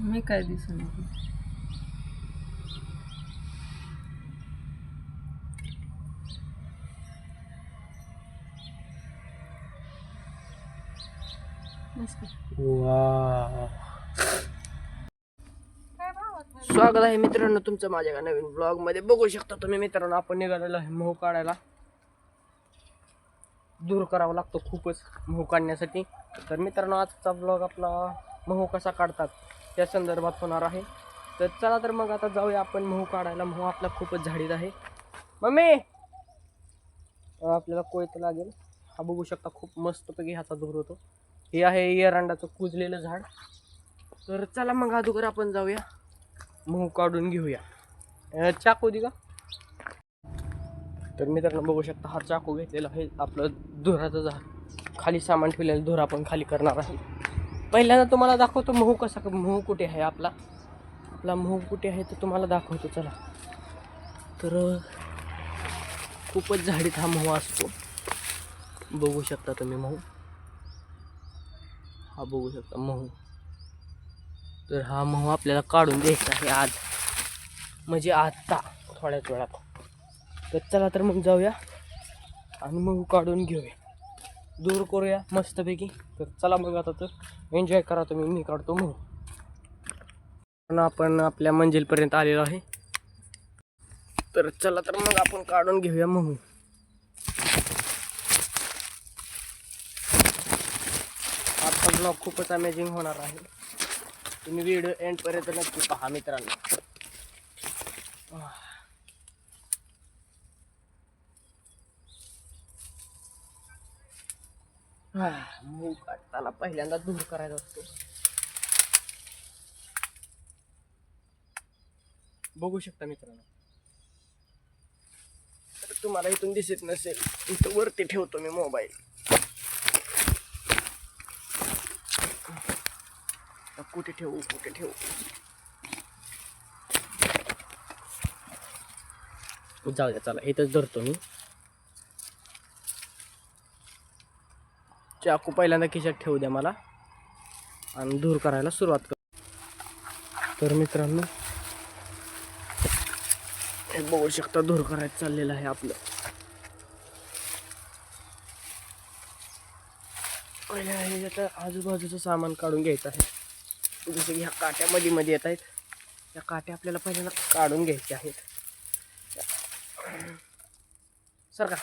मी काय दिसून स्वागत आहे मित्रांनो तुमचं माझ्या एका नवीन ब्लॉगमध्ये बघू शकता तुम्ही मित्रांनो आपण निघालेलो आहे मोह काढायला. दूर करावा लागतो खूपच मोह काढण्यासाठी. तर मित्रांनो आजचा ब्लॉग आपला मोह कसा काढतात? त्या संदर्भात होणार आहे. तर चला तर मग आता जाऊया आपण मोह काढायला. मोह आपला खूपच झाडीत आहे. मम्मी! आपल्याला कोयत लागेल. हा बघू शकता खूप मस्तपैकी ह्याचा धूर होतो. हे आहे एरंडाचं कुजलेलं झाड. तर चला मग अगोदर आपण जाऊया. मोह काढून घेऊया. चाकू दे का तर मित्रांनो बघू शकता हा चाकू घेतलेला आहे आपलं धुराचं झाड. खाली सामान ठेवलेलं धुरा आपण खाली करणार आहे. पहिल्यांदा तुम्हाला दाखवतो मोह कसा मोह कुठे आहे आपला. आपला मोह कुठे आहे तर तुम्हाला दाखवतो चला. तर खूपच झाडीत हा मोह असतो. बघू शकता तुम्ही मोह. हा बघू शकता मोह. तर हा मोह आपल्याला काढून द्यायचा आहे आज. म्हणजे आत्ता थोड्याच वेळात. तर चला तर मग जाऊया आणि मग काढून घेऊया. दूर करूया मस्तपैकी. तर चला मग आता तर एन्जॉय करा तुम्ही मी काढतो मग पण आपण आपल्या मंजिलपर्यंत आलेलो आहे. तर चला तर मग आपण काढून घेऊया म्हणून. आजचा ब्लॉग खूपच अमेझिंग होणार आहे. तुम्ही व्हिडिओ एंडपर्यंत नक्की पहा मित्रांनो. मूग काढताना पहिल्यांदा दूर करायचा असतो? बघू शकता मित्रांनो. तर तुम्हाला इथून दिसत नसेल इथं वरती ठेवतो मी मोबाईल. कुठे ठेवू कुठे ठेवू? जाऊ द्या चला इथंच धरतो मी. चाकू पहिल्यांदा खिशात ठेवू द्या मला. आणि दूर करायला सुरुवात कर. तर मित्रांनो हे बघू शकता दूर करायचं चाललेलं आहे आपलं. पहिल्या ह्याच्यात आजूबाजूचं सामान काढून घ्यायचं आहे. जसं की ह्या काट्या मध्ये मध्ये येत आहेत. त्या काट्या आपल्याला पहिल्यांदा काढून घ्यायच्या आहेत. सरका.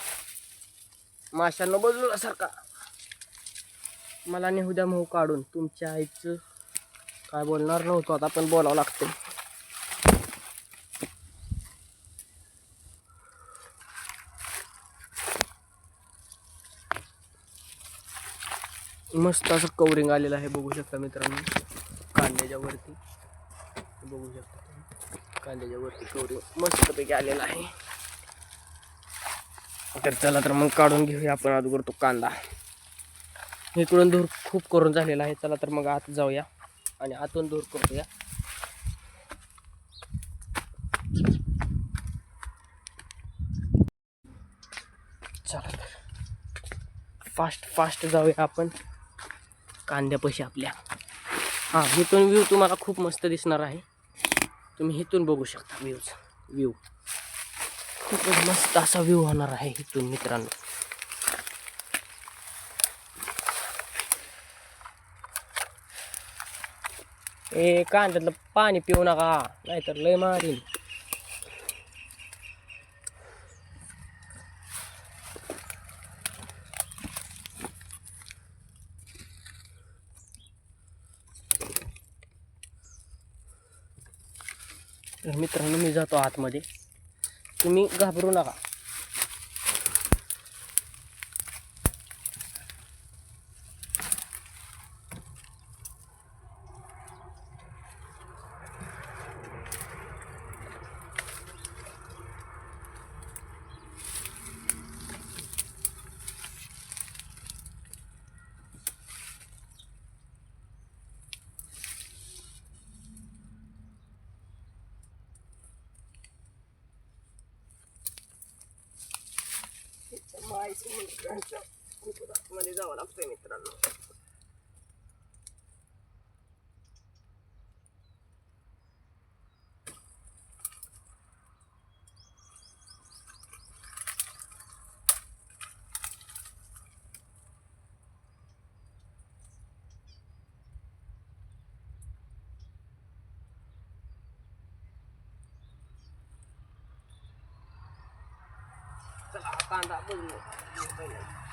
माशांना सर सरका. मला नेऊ द्या मोह काढून तुमच्या आईचं काय बोलणार नव्हतो आता पण बोलावं लागतं मस्त असं कवरिंग आलेलं आहे बघू शकता मित्रांनो. कांद्याच्या वरती. बघू शकता कांद्याच्या वरती कवरिंग मस्तपैकी आलेलं आहे. तर चला तर मग काढून घेऊया आपण अगोदर तो कांदा. इकडून दूर खूप करून झालेला आहे. चला तर मग आत जाऊया आणि आतून दूर करूया. चला तर. फास्ट फास्ट जाऊया आपण. कांद्यापाशी आपल्या. हां इथून व्ह्यू तुम्हाला खूप मस्त दिसणार आहे. तुम्ही इथून बघू शकता व्ह्यूज व्ह्यू खूपच मस्त असा व्ह्यू होणार आहे इथून मित्रांनो. ए कांद्यातलं पाणी पिऊ नका. नाहीतर लय मारीन. मित्रांनो मी जातो आतमध्ये. तुम्ही घाबरू नका. माहिती मित्रांच्या खूप आतमध्ये जावं लागतंय मित्रांनो कांदा बघ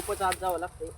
खूपच आत जावं लागतंय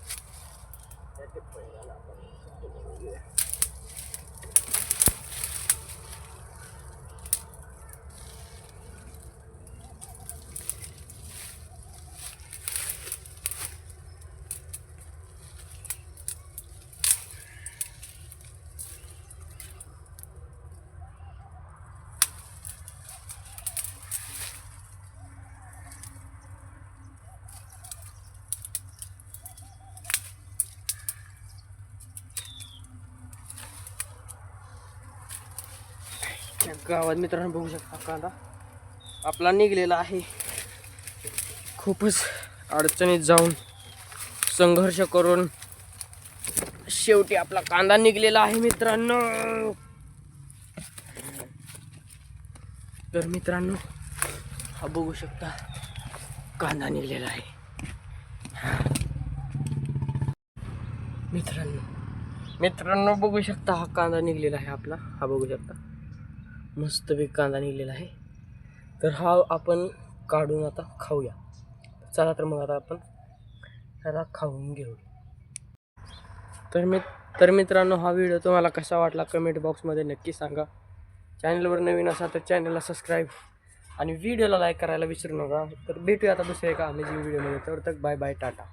या गावात मित्रांनो बघू शकता कांदा. आपला निघलेला आहे. खूपच अडचणीत जाऊन संघर्ष करून शेवटी आपला कांदा निघलेला आहे मित्रांनो. तर मित्रांनो हा बघू शकता कांदा निघलेला आहे. मित्रांनो मित्रांनो बघू शकता हा कांदा निघलेला आहे आपला. हा बघू शकता. मस्त कांदा निघलेला आहे. तर हा आपण काढून आता खाऊया. चला तर मग आता आपण त्याला खाऊन घेऊ. तर मी तर मित्रांनो हा व्हिडिओ तुम्हाला कसा वाटला कमेंट बॉक्समध्ये नक्की सांगा. चॅनलवर नवीन असा तर चॅनलला सबस्क्राईब आणि व्हिडिओला लाईक करायला विसरू नका. तर भेटूया आता दुसऱ्या एका अमेझिंग व्हिडिओमध्ये तर तक बाय बाय टाटा.